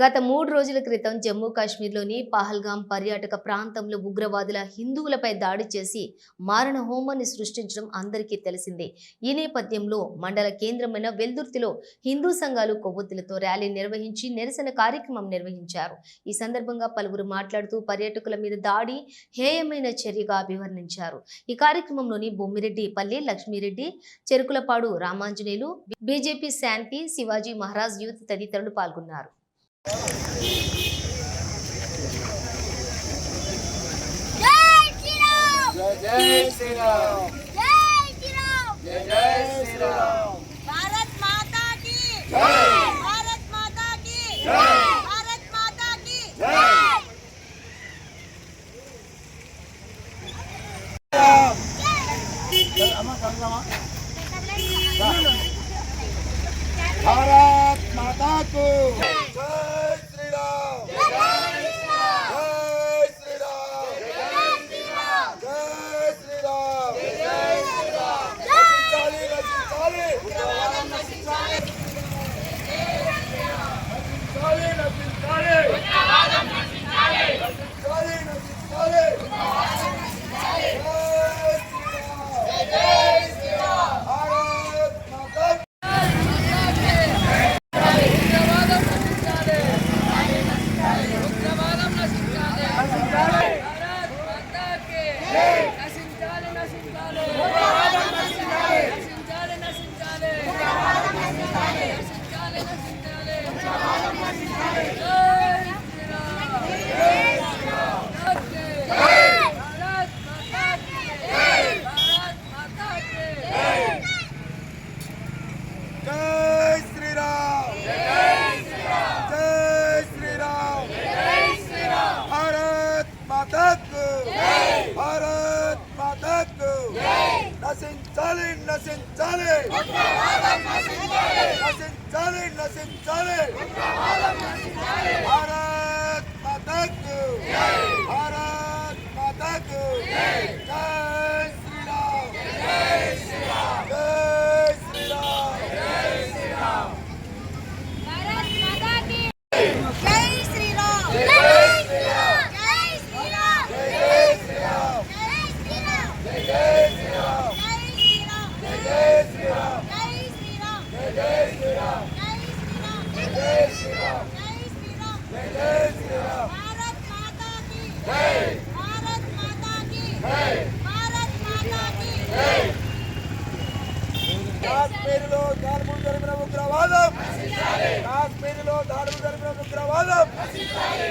గత మూడు రోజుల క్రితం జమ్మూ కాశ్మీర్లోని పహల్గాం పర్యాటక ప్రాంతంలో ఉగ్రవాదుల హిందువులపై దాడి చేసి మారణ హోమాన్ని సృష్టించడం అందరికీ తెలిసిందే. ఈ నేపథ్యంలో మండల కేంద్రమైన వెల్దుర్తిలో హిందూ సంఘాలు కొవ్వొత్తులతో ర్యాలీ నిర్వహించి నిరసన కార్యక్రమం నిర్వహించారు. ఈ సందర్భంగా పలువురు మాట్లాడుతూ పర్యాటకుల మీద దాడి హేయమైన చర్యగా అభివర్ణించారు. ఈ కార్యక్రమంలోని బొమ్మిరెడ్డి పల్లె లక్ష్మీరెడ్డి చెరుకులపాడు రామాంజనేయులు బీజేపీ శాంతి శివాజీ మహారాజ్ యూత్ తదితరులు పాల్గొన్నారు. జై శ్రీరామ్ జై శ్రీరామ్ జై శ్రీరామ్ భారత్ మాతా కి జై. కాశ్మీర్లో దాడులు జరిపిన ఉగ్రవాదం. కాశ్మీర్లో దాడులు జరిపిన ఉగ్రవాదం. నశించాలి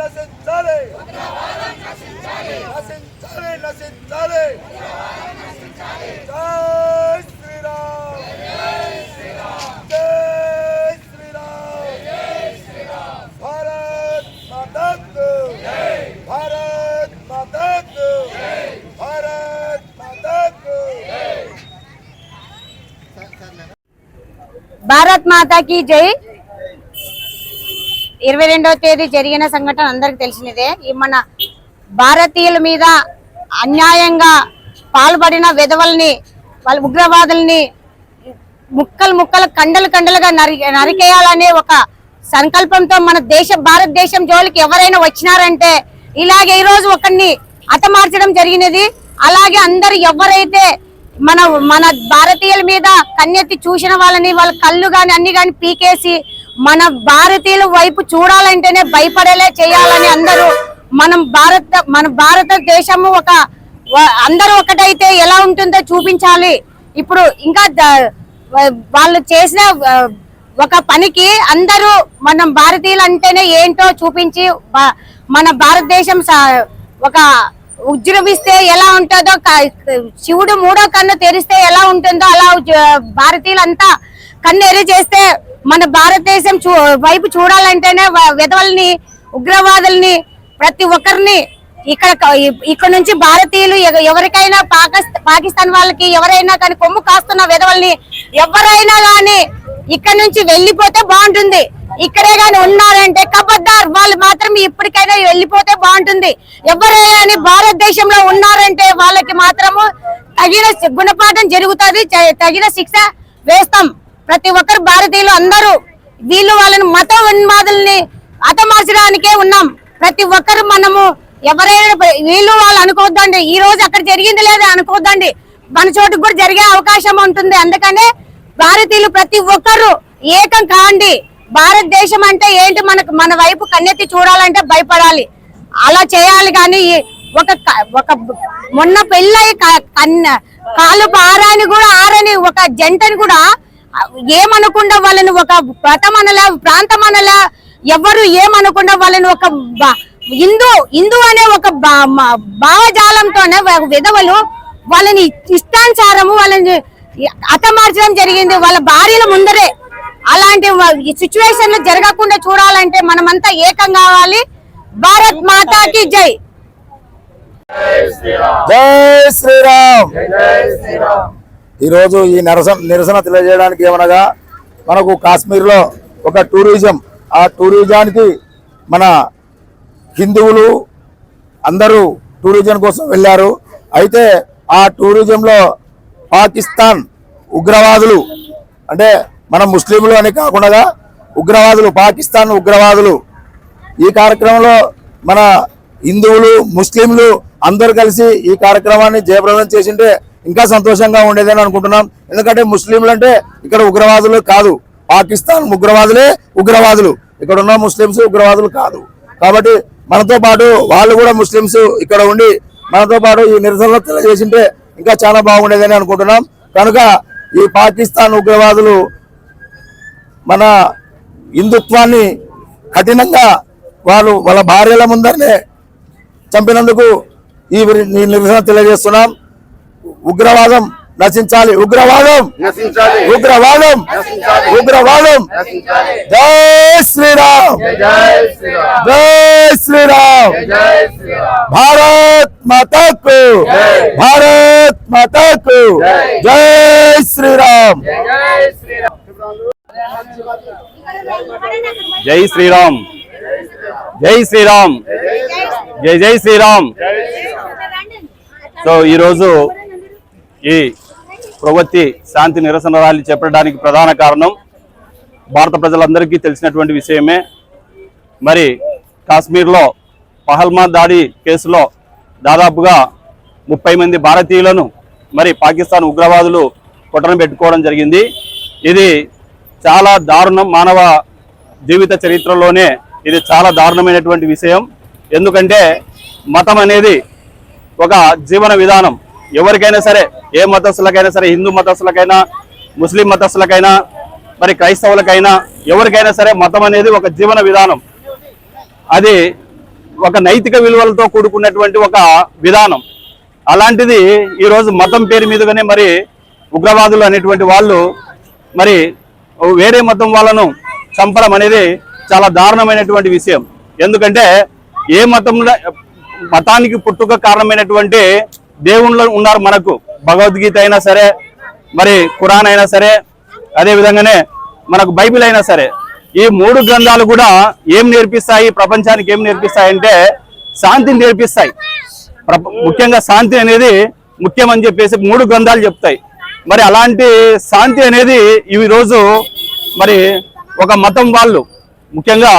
నశించాలి. నశించాలి నశించాలి. జై శ్రీరామ్ జై శ్రీరామ్ భారత్ మాతకు భారత్ మాతకు భారత్ మాతకు భారత్ మాతాకి జై. ఇరవై రెండవ తేదీ జరిగిన సంఘటన అందరికి తెలిసినదే. ఈ మన భారతీయుల మీద అన్యాయంగా పాల్పడిన విధవల్ని వాళ్ళ ఉగ్రవాదుల్ని ముక్కలు ముక్కలు కండలు కండలుగా నరి నరికేయాలనే ఒక సంకల్పంతో మన దేశ భారతదేశం జోలికి ఎవరైనా వచ్చినారంటే ఇలాగే ఈరోజు ఒకరిని ఒకరిని హతమార్చడం జరిగినది. అలాగే అందరు ఎవరైతే మన మన భారతీయుల మీద కన్నెత్తి చూసిన వాళ్ళని వాళ్ళ కళ్ళు గాని అన్ని కానీ పీకేసి మన భారతీయుల వైపు చూడాలంటేనే భయపడేలే చేయాలని అందరూ మనం భారత మన భారతదేశము ఒక అందరూ ఒకటైతే ఎలా ఉంటుందో చూపించాలి. ఇప్పుడు ఇంకా వాళ్ళు చేసిన ఒక పనికి అందరూ మనం భారతీయులు అంటేనే ఏంటో చూపించి మన భారతదేశం సా- ఒక ఉజ్జృంభిస్తే ఎలా ఉంటుందో శివుడు మూడో కన్ను తెరిస్తే ఎలా ఉంటుందో అలా భారతీయులంతా కన్ను చేస్తే మన భారతదేశం చూ వైపు చూడాలంటేనే విధవల్ని ఉగ్రవాదుల్ని ప్రతి ఒక్కరిని ఇక్కడ ఇక్కడ నుంచి భారతీయులు ఎవరికైనా పాకిస్తాన్ వాళ్ళకి ఎవరైనా కానీ కొమ్ము కాస్తున్న విధవల్ని ఎవరైనా కానీ ఇక్కడ నుంచి వెళ్ళిపోతే బాగుంటుంది. ఇక్కడే గాని ఉన్నారంటే కబద్దార్ వాళ్ళు మాత్రం ఇప్పటికైనా వెళ్ళిపోతే బాగుంటుంది. ఎవరైనా కానీ భారతదేశంలో ఉన్నారంటే వాళ్ళకి మాత్రము తగిన గుణపాఠం జరుగుతుంది తగిన శిక్ష వేస్తాం. ప్రతి ఒక్కరు భారతీయులు అందరూ వీళ్ళు వాళ్ళని మత ఉన్మాదుల్ని అతమార్చడానికే ఉన్నాం. ప్రతి ఒక్కరు మనము ఎవరైనా వీళ్ళు వాళ్ళు అనుకోవద్దండి. ఈ రోజు అక్కడ జరిగింది లేదా అనుకోవద్దండి. మన చోటుకు కూడా జరిగే అవకాశం ఉంటుంది. అందుకనే భారతీయులు ప్రతి ఒక్కరు ఏకం కాండి. భారతదేశం అంటే ఏంటి? మనకు మన వైపు కన్నెత్తి చూడాలంటే భయపడాలి. అలా చేయాలి కానీ ఒక ఒక మొన్న పెళ్ళై కన్న కాలు ఆరని కూడా ఆరని ఒక జంటని కూడా ఏమనకుండా వాళ్ళని ఒక మతం అనలా ప్రాంతం అనలా ఎవరు ఏమనకుండా వాళ్ళని ఒక హిందూ హిందూ అనే ఒక బా- భావజాలంతోనే విధవలు వాళ్ళని ఇష్టానుసారము వాళ్ళని హతమార్చడం జరిగింది. వాళ్ళ భార్యల ముందరే అలాంటి సిచ్యువేషన్లు జరగకుండా చూడాలంటే మనమంతా ఏకం కావాలి. భారత్ మాతాకి జై. జై శ్రీరామ్. ఈరోజు ఈ నిరసన నిరసన తెలియజేయడానికి ఏమనగా మనకు కాశ్మీర్లో ఒక టూరిజం ఆ టూరిజానికి మన హిందువులు అందరూ టూరిజం కోసం వెళ్ళారు. అయితే ఆ టూరిజంలో పాకిస్తాన్ ఉగ్రవాదులు అంటే మన ముస్లింలు అని కాకుండా ఉగ్రవాదులు పాకిస్తాన్ ఉగ్రవాదులు. ఈ కార్యక్రమంలో మన హిందువులు ముస్లింలు అందరూ కలిసి ఈ కార్యక్రమాన్ని జయప్రదం చేసింటే ఇంకా సంతోషంగా ఉండేదని అనుకుంటున్నాం. ఎందుకంటే ముస్లింలు అంటే ఇక్కడ ఉగ్రవాదులు కాదు. పాకిస్తాన్ ఉగ్రవాదులే ఉగ్రవాదులు. ఇక్కడ ఉన్న ముస్లింస్ ఉగ్రవాదులు కాదు. కాబట్టి మనతో పాటు వాళ్ళు కూడా ముస్లింస్ ఇక్కడ ఉండి మనతో పాటు ఈ నిరసనలో తెలియజేసింటే ఇంకా చాలా బాగుండేదని అనుకుంటున్నాం. కనుక ఈ పాకిస్తాన్ ఉగ్రవాదులు మన హిందుత్వాన్ని కఠినంగా వాళ్ళు వాళ్ళ భార్యల ముందరనే చంపినందుకు ఈ నిరసన తెలియజేస్తున్నాం. ఉగ్రవాదం నశించాలి. ఉగ్రవాదం! ఉగ్రవాదం! ఉగ్రవాదం! జై శ్రీరామ్! జై శ్రీరామ్. భారత్ మాతకు! భారత్ మాతకు! జై శ్రీరామ్. జై శ్రీరామ్. జై శ్రీరామ్. జై జై శ్రీరామ్. సో ఈరోజు ఈ ప్రవృత్తి శాంతి నిరసన ర్యాలీ చేపట్టడానికి ప్రధాన కారణం భారత ప్రజలందరికీ తెలిసినటువంటి విషయమే. మరి కాశ్మీర్లో పహల్మా దాడి కేసులో దాదాపుగా ముప్పై మంది భారతీయులను మరి పాకిస్తాన్ ఉగ్రవాదులు కొట్టన పెట్టుకోవడం జరిగింది. ఇది చాలా దారుణం మానవ జీవిత చరిత్రలోనే ఇది చాలా దారుణమైనటువంటి విషయం. ఎందుకంటే మతం అనేది ఒక జీవన విధానం. ఎవరికైనా సరే ఏ మతస్థులకైనా సరే హిందూ మతస్థులకైనా ముస్లిం మతస్థులకైనా మరి క్రైస్తవులకైనా ఎవరికైనా సరే మతం అనేది ఒక జీవన విధానం. అది ఒక నైతిక విలువలతో కూడుకున్నటువంటి ఒక విధానం. అలాంటిది ఈరోజు మతం పేరు మీదుగానే మరి ఉగ్రవాదులు అనేటువంటి వాళ్ళు మరి వేరే మతం వాళ్ళను చంపడం అనేది చాలా దారుణమైనటువంటి విషయం. ఎందుకంటే ఏ మతంలో మతానికి పుట్టుక కారణమైనటువంటి దేవుళ్ళు ఉన్నారు మనకు. భగవద్గీత అయినా సరే మరి ఖురాన్ అయినా సరే అదే విధంగానే మనకు బైబిల్ అయినా సరే. ఈ మూడు గ్రంథాలు కూడా ఏం నేర్పిస్తాయి ప్రపంచానికి ఏం నేర్పిస్తాయి అంటే శాంతిని నేర్పిస్తాయి. ముఖ్యంగా శాంతి అనేది ముఖ్యం అని చెప్పేసి మూడు గ్రంథాలు చెప్తాయి. మరి అలాంటి శాంతి అనేది ఈ రోజు మరి ఒక మతం వాళ్ళు ముఖ్యంగా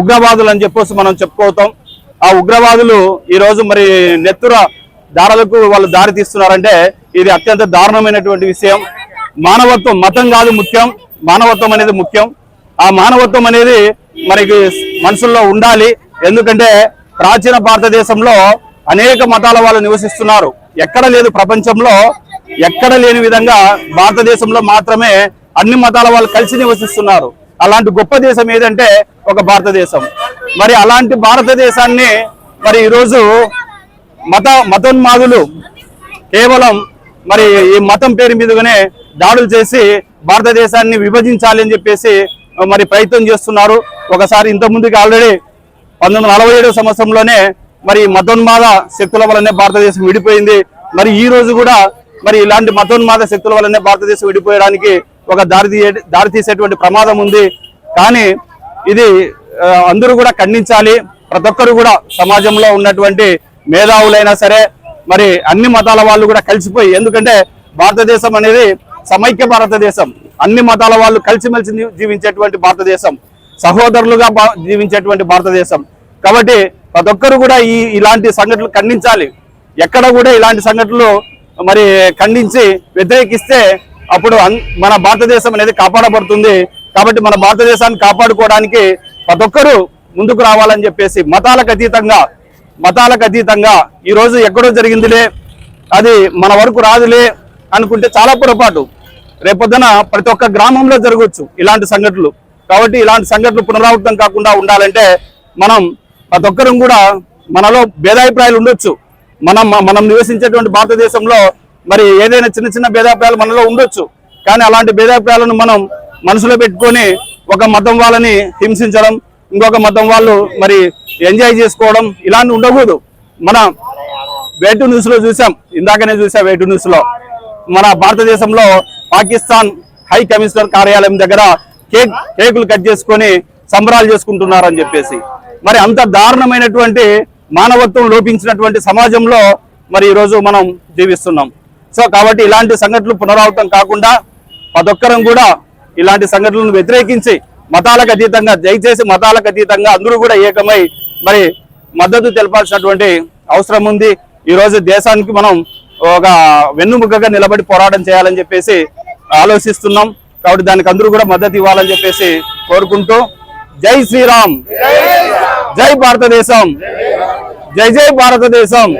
ఉగ్రవాదులు అని చెప్పేసి మనం చెప్పుకోతాం. ఆ ఉగ్రవాదులు ఈరోజు మరి నెత్తుర దారలకు వాళ్ళు దారి తీస్తున్నారంటే ఇది అత్యంత దారుణమైనటువంటి విషయం. మానవత్వం మతం కాదు ముఖ్యం మానవత్వం అనేది ముఖ్యం. ఆ మానవత్వం అనేది మనకి మనుషుల్లో ఉండాలి. ఎందుకంటే ప్రాచీన భారతదేశంలో అనేక మతాల వాళ్ళు నివసిస్తున్నారు. ఎక్కడ లేదు ప్రపంచంలో. ఎక్కడ లేని విధంగా భారతదేశంలో మాత్రమే అన్ని మతాల వాళ్ళు కలిసి నివసిస్తున్నారు. అలాంటి గొప్ప దేశం ఏదంటే ఒక భారతదేశం. మరి అలాంటి భారతదేశాన్ని మరి ఈరోజు మత మతోన్మాదులు కేవలం మరి ఈ మతం పేరు మీదుగానే దాడులు చేసి భారతదేశాన్ని విభజించాలి అని చెప్పేసి మరి ప్రయత్నం చేస్తున్నారు. ఒకసారి ఇంతకుముందుకి ఆల్రెడీ పంతొమ్మిది వందల నలభై ఏడవ సంవత్సరంలోనే మరి మతోన్మాద శక్తుల వలనే భారతదేశం విడిపోయింది. మరి ఈ రోజు కూడా మరి ఇలాంటి మతోన్మాద శక్తుల వల్లనే భారతదేశం విడిపోయడానికి ఒక దారి దారి తీసేటువంటి ప్రమాదం ఉంది. కానీ ఇది అందరూ కూడా ఖండించాలి. ప్రతి ఒక్కరు కూడా సమాజంలో ఉన్నటువంటి మేధావులైనా సరే మరి అన్ని మతాల వాళ్ళు కూడా కలిసిపోయి ఎందుకంటే భారతదేశం అనేది సమైక్య భారతదేశం. అన్ని మతాల వాళ్ళు కలిసిమెలిసి జీవించేటువంటి భారతదేశం. సహోదరులుగా జీవించేటువంటి భారతదేశం. కాబట్టి ప్రతి ఒక్కరు కూడా ఈ ఇలాంటి సంఘటనలు ఖండించాలి. ఎక్కడ కూడా ఇలాంటి సంఘటనలు మరి ఖండించి వ్యతిరేకిస్తే అప్పుడు మన భారతదేశం అనేది కాపాడబడుతుంది. కాబట్టి మన భారతదేశాన్ని కాపాడుకోవడానికి ప్రతి ఒక్కరూ ముందుకు రావాలని చెప్పేసి మతాలకు అతీతంగా మతాలకు అతీతంగా ఈ రోజు ఎక్కడో జరిగిందిలే అది మన వరకు రాదులే అనుకుంటే చాలా పొరపాటు. రేపొద్దున ప్రతి ఒక్క గ్రామంలో జరగవచ్చు ఇలాంటి సంఘటనలు. కాబట్టి ఇలాంటి సంఘటనలు పునరావృతం కాకుండా ఉండాలంటే మనం ప్రతి ఒక్కరం కూడా మనలో భేదాభిప్రాయాలు ఉండొచ్చు. మనం మనం నివసించేటువంటి భారతదేశంలో మరి ఏదైనా చిన్న చిన్న భేదాభిప్రాయాలు మనలో ఉండొచ్చు. కానీ అలాంటి భేదాభిప్రాయాలను మనం మనసులో పెట్టుకొని ఒక మతం వాళ్ళని హింసించడం ఇంకొక మతం వాళ్ళు మరి ఎంజాయ్ చేసుకోవడం ఇలాంటి ఉండకూడదు. మన వేటు న్యూస్లో చూసాం ఇందాకనే చూసా వేటు న్యూస్లో. మన భారతదేశంలో పాకిస్తాన్ హై కమిషనర్ కార్యాలయం దగ్గర కేక్ కేకులు కట్ చేసుకొని సంబరాలు చేసుకుంటున్నారని చెప్పేసి. మరి అంత దారుణమైనటువంటి మానవత్వం లోపించినటువంటి సమాజంలో మరి ఈరోజు మనం జీవిస్తున్నాం. సో కాబట్టి ఇలాంటి సంఘటనలు పునరావృతం కాకుండా ప్రతొక్కరం కూడా ఇలాంటి సంఘటనలను వ్యతిరేకించి మతాలకు అతీతంగా దయచేసి మతాలకు అతీతంగా అందరూ కూడా ఏకమై మరి మద్దతు తెలపాల్సినటువంటి అవసరం ఉంది. ఈరోజు దేశానికి మనం ఒక వెన్నుముకగా నిలబడి పోరాటం చేయాలని చెప్పేసి ఆలోచిస్తున్నాం. కాబట్టి దానికి అందరూ కూడా మద్దతు ఇవ్వాలని చెప్పేసి కోరుకుంటూ జై శ్రీరామ్. జై భారతదేశం. జై జై భారతదేశం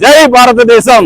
జై భారతదేశం